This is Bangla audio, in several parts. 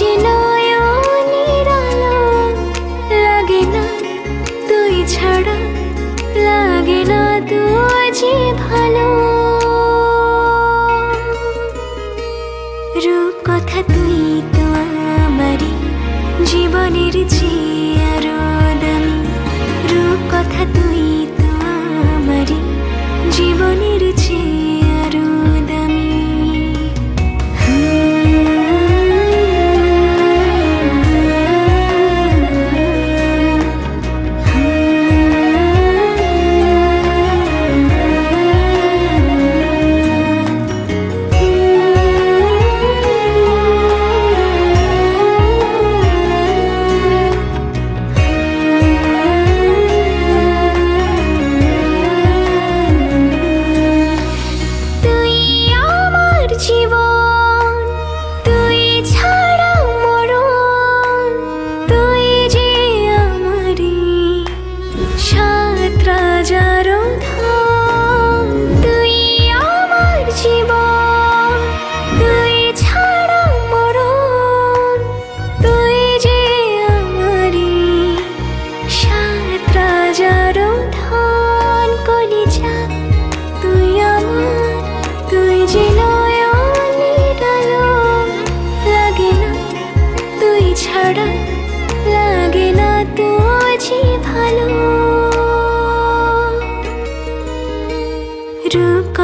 you know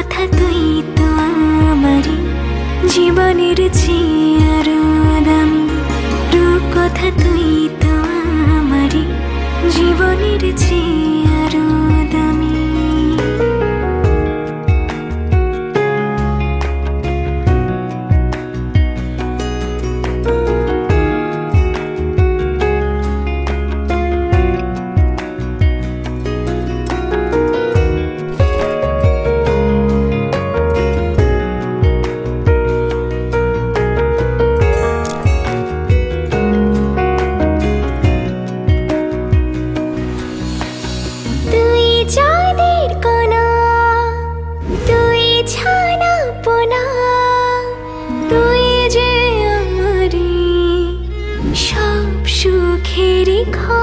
কথা তুই তো আমারই জীবনের চেয়ে সুখেরি খা